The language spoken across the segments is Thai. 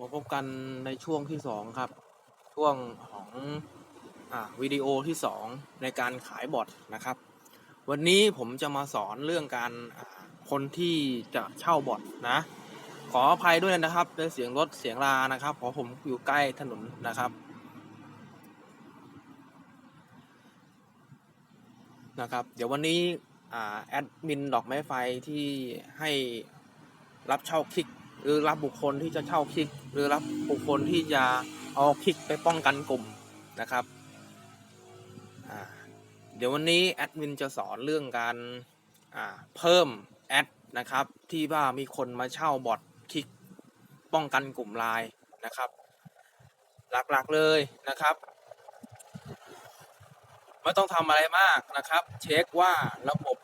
มาพบกันในช่วงที่สองครับ ช่วงของอวิดีโอที่สองในการขายบอทนะครับ วันนี้ผมจะมาสอนเรื่องการคนที่จะเช่าบอทนะ ขออภัยด้วยนะครับด้วยเสียงรถเสียงลานะครับเพราะผมอยู่ใกล้ถนนนะครับนะครับ เดี๋ยววันนี้อแอดมินดอกไม้ไฟที่ให้รับเช่าคลิก หรือรับบุคคลที่จะเช่าคลิก หรือรับบุคคลที่จะเอาคลิกไปป้องกันกลุ่มนะครับเดี๋ยววันนี้แอดมินจะสอนเรื่องการเพิ่มแอดนะครับ ที่ว่ามีคนมาเช่าบอทคลิกป้องกันกลุ่มไลน์นะครับ หลักๆเลยนะครับไม่ต้องทำอะไรมากนะครับ เช็คว่าระบบ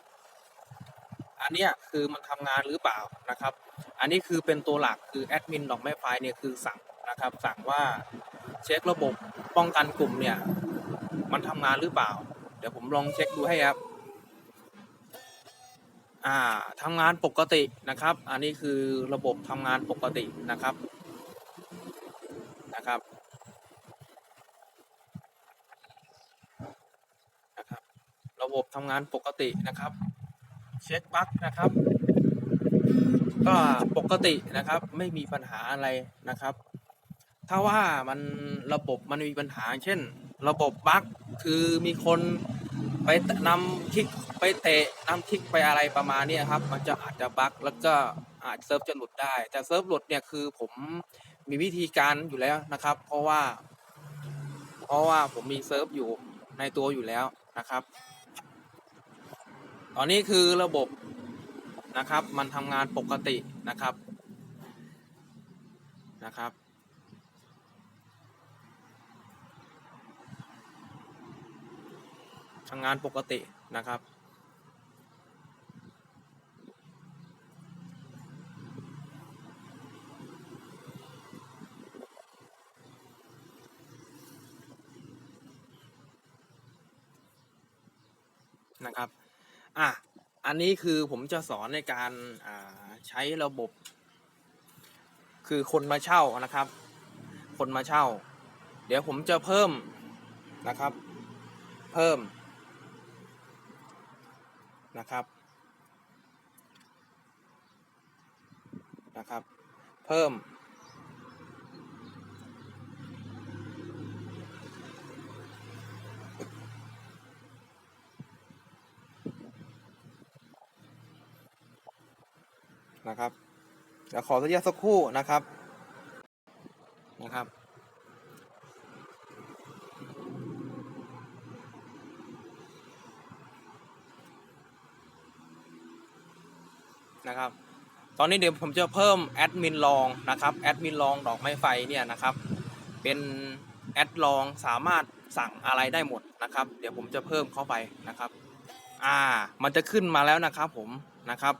อันนี้คือมันทำงานหรือเปล่านะครับ อันนี้คือเป็นตัวหลักคือแอดมินดอกไม้ไฟเนี่ยคือสั่งนะครับ สั่งว่าเช็คระบบป้องกันกลุ่มเนี่ย มันทำงานหรือเปล่า เดี๋ยวผมลองเช็คดูให้ครับ อ่าทำงานปกตินะครับ อันนี้คือระบบทำงานปกตินะครับนะครับนะครับ ระบบทำงานปกตินะครับ เช็คบั๊กนะครับ ก็ปกตินะครับไม่มีปัญหาอะไรนะครับ ถ้าว่ามันระบบมันมีปัญหา เช่น ระบบบั๊กคือมีคนไปนำคลิกไปเตะนำคลิกไปอะไรประมาณนี้ครับ มันจะอาจจะบั๊กแล้วก็อาจเซิร์ฟจะหลุดได้ แต่เซิร์ฟหลุดเนี่ยคือผมมีวิธีการอยู่แล้วนะครับ เพราะว่า เพราะว่าผมมีเซิร์ฟอยู่ในตัวอยู่แล้วนะครับ ตอนนี้คือระบบ นะครับ มันทำงานปกตินะครับนะครับ ทำงานปกตินะครับนะครับ อะ อั นนี้คือผมจะสอนในการใช้ระบบ คือคนมาเช่านะครับ คนมาเช่า เดี๋ยวผมจะเพิ่มนะครับ เพิ่มนะครับนะครับ เพิ่ม นะครับ เดี๋ยวขอสัญญาตสักครู่นะครับนะครับ นะครับ ตอนนี้เดี๋ยวผมจะเพิ่มแอดมินลองนะครับแอดมินลองดอกไม้ไฟเนี่ยนะครับ เป็นแอดลองสามารถสั่งอะไรได้หมดนะครับ เดี๋ยวผมจะเพิ่มเข้าไปนะครับ อ่า มันจะขึ้นมาแล้วนะครับผมนะครับ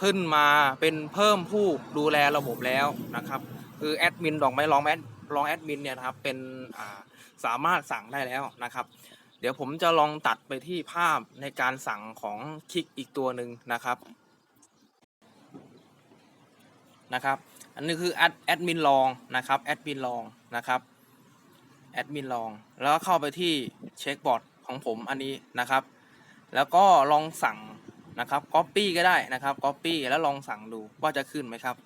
ขึ้นมาเป็นเพิ่มผู้ดูแลระบบแล้วนะครับ คือแอดมินดอกไม้ลองแอดลองแอดมินเนี่ยนะครับเป็นสามารถสั่งได้แล้วนะครับ เดี๋ยวผมจะลองตัดไปที่ภาพในการสั่งของคลิกอีกตัวหนึ่งนะครับนะครับ อันนี้คือแอดแอดมินลองนะครับแอดมินลองนะครับแอดมินลองแล้วก็เข้าไปที่เช็คบอร์ดของผมอันนี้นะครับ แล้วก็ลองสั่ง นะครับ Copy ก็ได้นะครับ Copy แล้วลองสั่งดูว่าจะขึ้นไหมครับ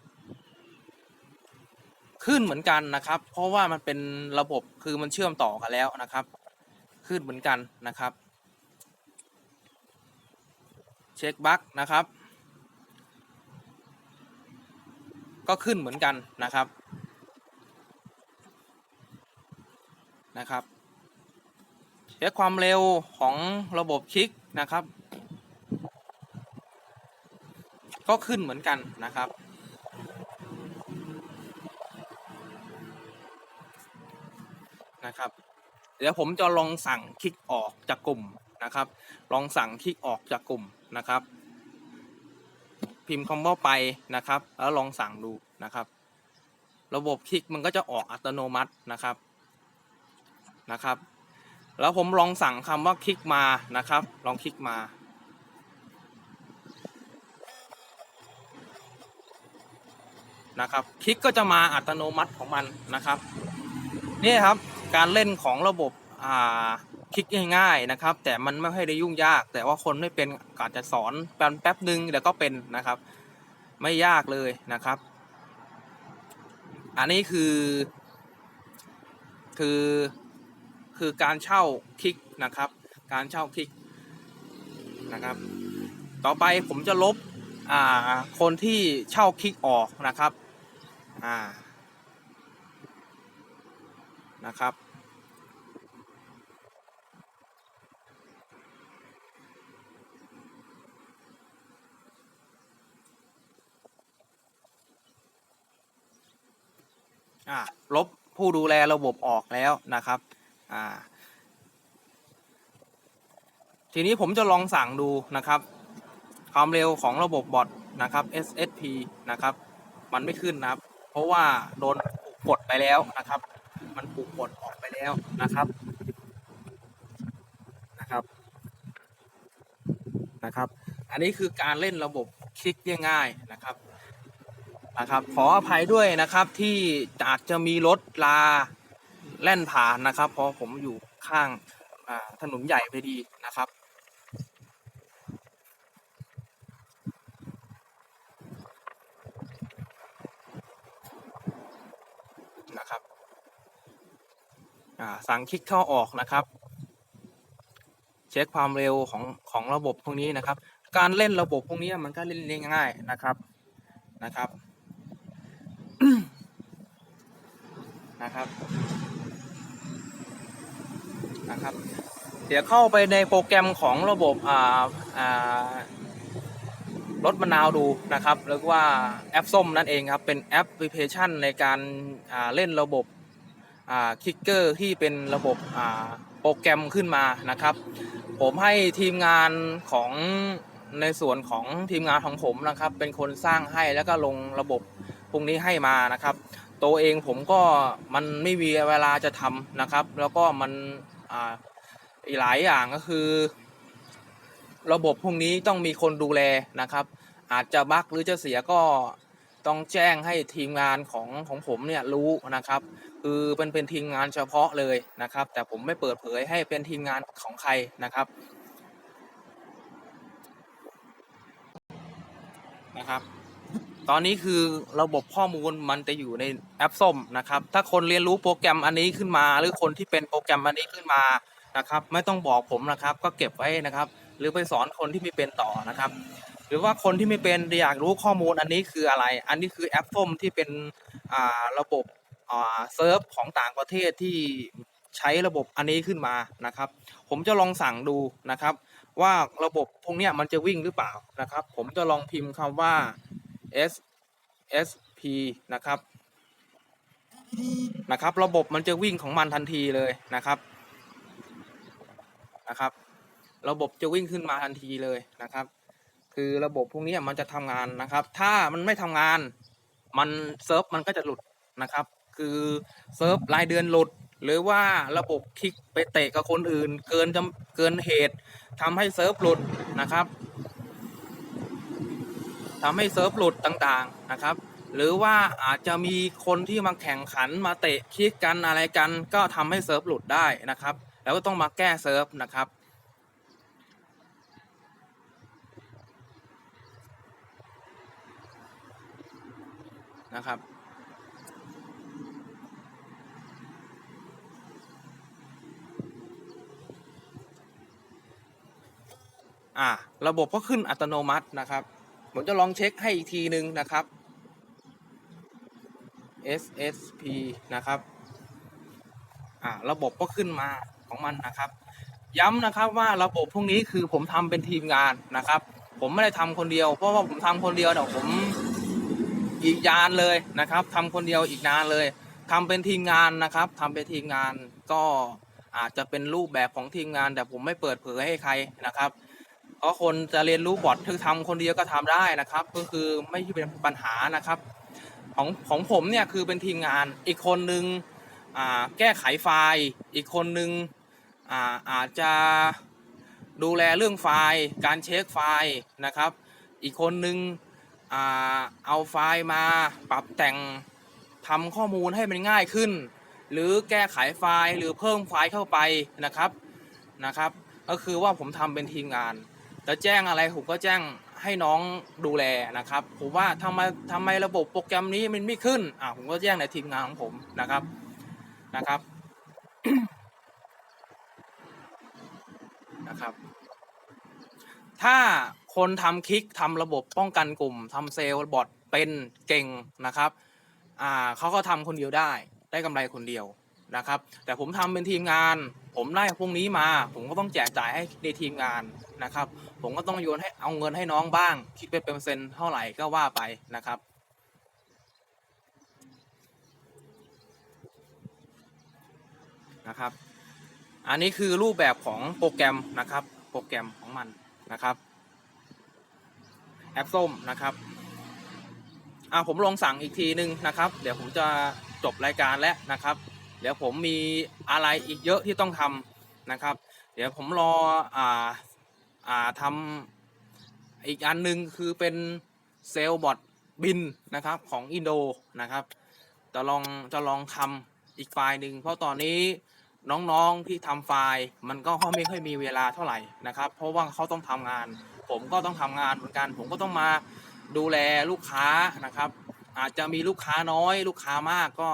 ขึ้นเหมือนกันนะครับ เพราะว่ามันเป็นระบบคือมันเชื่อมต่อกันแล้วนะครับ ขึ้นเหมือนกันนะครับ เช็คบั๊กนะครับ ก็ขึ้นเหมือนกันนะครับนะครับเช็คความเร็วของระบบคลิกนะครับ ก็ขึ้นเหมือนกันนะครับ นะครับ เดี๋ยวผมจะลองสั่งคลิกออกจากกลุ่มนะครับ ลองสั่งคลิกออกจากกลุ่มนะครับ พิมพ์คำว่าไปนะครับ แล้วลองสั่งดูนะครับ ระบบคลิกมันก็จะออกอัตโนมัตินะครับนะครับ แล้วผมลองสั่งคำว่าคลิกมานะครับ ลองคลิกมา นะครับ คลิกก็จะมาอัตโนมัติของมันนะครับนี่ครับการเล่นของระบบอ่าคลิกง่ายๆนะครับ แต่มันไม่ค่อยได้ยุ่งยาก แต่ว่าคนไม่เป็นอาจจะสอนแป๊บหนึ่งเดี๋ยวก็เป็นนะครับ ไม่ยากเลยนะครับ อันนี้คือ คือคือการเช่าคลิกนะครับ การเช่าคลิกนะครับ ต่อไปผมจะลบคนที่เช่าคลิกออกนะครับ อ่านะครับ อ่าลบผู้ดูแลระบบออกแล้วนะครับ อ่า ทีนี้ผมจะลองสั่งดูนะครับ ความเร็วของระบบบอทนะครับ SSP นะครับ มันไม่ขึ้นนะครับ เพราะว่าโดนผูกกดไปแล้วนะครับ มันผูกกดออกไปแล้วนะครับนะครับนะครับ อันนี้คือการเล่นระบบคลิกง่ายๆนะครับนะครับขออภัยด้วยนะครับที่อาจจะมีรถลาแล่นผ่านนะครับ เพราะผมอยู่ข้างถนนใหญ่พอดีนะครับ สั่งคลิกเข้าออกนะครับ เช็คความเร็วของของระบบพวกนี้นะครับ การเล่นระบบพวกนี้มันก็เล่นง่ายๆนะครับนะครับนะครับนะครับ เดี๋ยวเข้าไปในโปรแกรมของระบบอ่าอ่ารถมะนาวดูนะครับเรียกว่าแอปส้มนั่นเองครับ เป็นแอปพลิเคชันในการเล่นระบบ คิกเกอร์ที่เป็นระบบโปรแกรมขึ้นมานะครับ ผมให้ทีมงานของในส่วนของทีมงานของผมนะครับ เป็นคนสร้างให้แล้วก็ลงระบบพวกนี้ให้มานะครับ ตัวเองผมก็มันไม่มีเวลาจะทำนะครับ แล้วก็มันอีกหลายอย่างก็คือ ระบบพวกนี้ต้องมีคนดูแลนะครับ อาจจะบั๊กหรือจะเสียก็ต้องแจ้งให้ทีมงานของของผมเนี่ยรู้นะครับ คือเป็นเป็นทีมงานเฉพาะเลยนะครับ แต่ผมไม่เปิดเผยให้เป็นทีมงานของใครนะครับนะครับ ตอนนี้คือระบบข้อมูลมันจะอยู่ในแอปส้มนะครับ ถ้าคนเรียนรู้โปรแกรมอันนี้ขึ้นมา หรือคนที่เป็นโปรแกรมอันนี้ขึ้นมานะครับ ไม่ต้องบอกผมนะครับ ก็เก็บไว้นะครับ หรือไปสอนคนที่ไม่เป็นต่อนะครับ หรือว่าคนที่ไม่เป็นอยากรู้ข้อมูลอันนี้คืออะไร อันนี้คือแอปส้มที่เป็นระบบ เซิร์ฟของต่างประเทศที่ใช้ระบบอันนี้ขึ้นมานะครับ ผมจะลองสั่งดูนะครับ ว่าระบบพวกนี้มันจะวิ่งหรือเปล่านะครับ ผมจะลองพิมพ์คำว่า S SP นะครับนะครับ ระบบมันจะวิ่งของมันทันทีเลยนะครับนะครับ ระบบจะวิ่งขึ้นมาทันทีเลยนะครับ คือระบบพวกนี้มันจะทำงานนะครับ ถ้ามันไม่ทำงาน มันเซิร์ฟมันก็จะหลุดนะครับ คือเซิร์ฟรายเดือนหลุด หรือว่าระบบคลิกไปเตะกับคนอื่น เกินจำเกินเหตุทำให้เซิร์ฟหลุดนะครับทำให้เซิร์ฟหลุดต่างๆนะครับ หรือว่าอาจจะมีคนที่มาแข่งขันมาเตะคลิกกันอะไรกัน ก็ทำให้เซิร์ฟหลุดได้นะครับ แล้วก็ต้องมาแก้เซิร์ฟนะครับนะครับ อ่า ระบบก็ขึ้นอัตโนมัตินะครับ ผมจะลองเช็คให้อีกทีหนึ่งนะครับ SSP นะครับ อ่า ระบบก็ขึ้นมาของมันนะครับ ย้ำนะครับว่าระบบพวกนี้คือผมทำเป็นทีมงานนะครับ ผมไม่ได้ทำคนเดียว เพราะว่าผมทำคนเดียวเดี๋ยวผมอีกยานเลยนะครับทำคนเดียวอีกนานเลยทำเป็นทีมงานนะครับทำเป็นทีมงานก็อาจจะเป็นรูปแบบของทีมงาน แต่ผมไม่เปิดเผยให้ใครนะครับ เพราะคนจะเรียนรู้บอทคือทำคนเดียวก็ทำได้นะครับ ก็คือไม่ใช่เป็นปัญหานะครับ ของของผมเนี่ยคือเป็นทีมงานอีกคนนึงอ่าแก้ไขไฟล์ อีกคนนึงอาอาจจะดูแลเรื่องไฟล์ การเช็คไฟล์นะครับ อีกคนนึงอเอาไฟล์มาปรับแต่งทำข้อมูลให้มันง่ายขึ้น หรือแก้ไขไฟล์หรือเพิ่มไฟล์เข้าไปนะครับนะครับ ก็คือว่าผมทำเป็นทีมงาน จะแจ้งอะไรผมก็แจ้งให้น้องดูแลนะครับผมว่าทำไมทำไมระบบโปรแกรมนี้มันไม่ขึ้นอ่าผมก็แจ้งในทีมงานของผมนะครับนะครับนะครับ ถ้าคนทำคลิกทำระบบป้องกันกลุ่มทำเซลล์บอทเป็นเก่งนะครับอ่าเขาก็ทำคนเดียวได้ ได้กำไรคนเดียว นะครับ แต่ผมทำเป็นทีมงาน ผมได้พวกนี้มา ผมก็ต้องแจกจ่ายให้ในทีมงานนะครับ ผมก็ต้องโยนให้เอาเงินให้น้องบ้าง คิดเป็นเปอร์เซ็นต์เท่าไหร่ก็ว่าไปนะครับนะครับ อันนี้คือรูปแบบของโปรแกรมนะครับ โปรแกรมของมันนะครับ แอปส้มนะครับอ่าผมลองสั่งอีกทีนึงนะครับ เดี๋ยวผมจะจบรายการแล้วนะครับ เดี๋ยวผมมีอะไรอีกเยอะที่ต้องทำนะครับ เดี๋ยวผมรออ่าอ่าทำอีกอันหนึ่งคือเป็นเซลล์บอทบินนะครับของอินโดนะครับจะลองจะลองทำอีกไฟล์หนึ่งเพราะตอนนี้น้องๆที่ทำไฟล์มันก็ไม่ค่อยมีเวลาเท่าไหร่นะครับ เพราะว่าเขาต้องทำงาน ผมก็ต้องทำงานเหมือนกัน ผมก็ต้องมาดูแลลูกค้านะครับ อาจจะมีลูกค้าน้อย ลูกค้ามากก็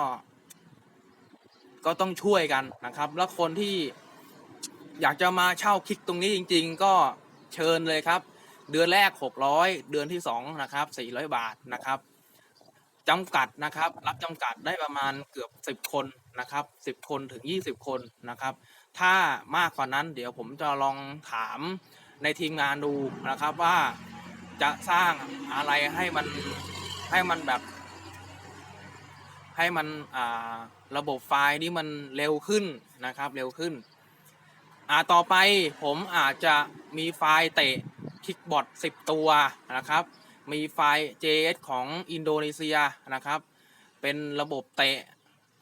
ก็ต้องช่วยกันนะครับ แล้วคนที่อยากจะมาเช่าคลิกตรงนี้จริง ๆ ก็เชิญเลยครับ เดือนแรก 600 เดือนที่2นะครับ400 บาทนะครับจำกัดนะครับ รับจำกัดได้ประมาณเกือบ 10 คนนะครับ 10 คนถึง 20 คนนะครับ ถ้ามากกว่านั้นเดี๋ยวผมจะลองถามในทีมงานดูนะครับว่าจะสร้างอะไรให้มันให้มันแบบ ให้มันอ่า ระบบไฟล์นี้มันเร็วขึ้นนะครับ เร็วขึ้น อ่าต่อไปผมอาจจะมีไฟล์เตะคิกบอร์ด10 ตัวนะครับ มีไฟล์ JS ของอินโดนีเซียนะครับ เป็นระบบเตะ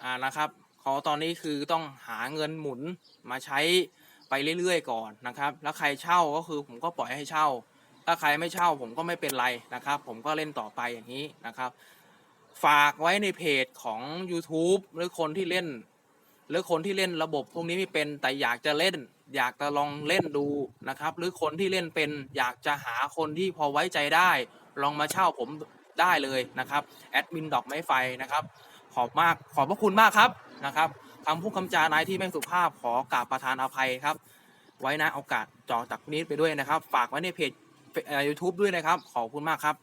อ่านะครับขอตอนนี้คือต้องหาเงินหมุนมาใช้ไปเรื่อยๆ ก่อนนะครับ แล้วใครเช่าก็คือผมก็ปล่อยให้เช่า ถ้าใครไม่เช่าผมก็ไม่เป็นไรนะครับ ผมก็เล่นต่อไปอย่างนี้นะครับ ฝากไว้ในเพจของ YouTube หรือคนที่เล่น หรือคนที่เล่นระบบพวกนี้ไม่เป็นแต่อยากจะเล่น อยากจะลองเล่นดูนะครับ หรือคนที่เล่นเป็น อยากจะหาคนที่พอไว้ใจได้ ลองมาเช่าผมได้เลยนะครับแอดมินดอกไม้ไฟนะครับ ขอบมากขอบพระคุณมากครับนะครับคำพูดคำจานายที่ไม่สุภาพขอกราบประทานอภัยครับ ไว้นะโอกาสจอจากนี้ไปด้วยนะครับ ฝากไว้ในเพจยูทูบด้วยนะครับ ขอบคุณมากครับ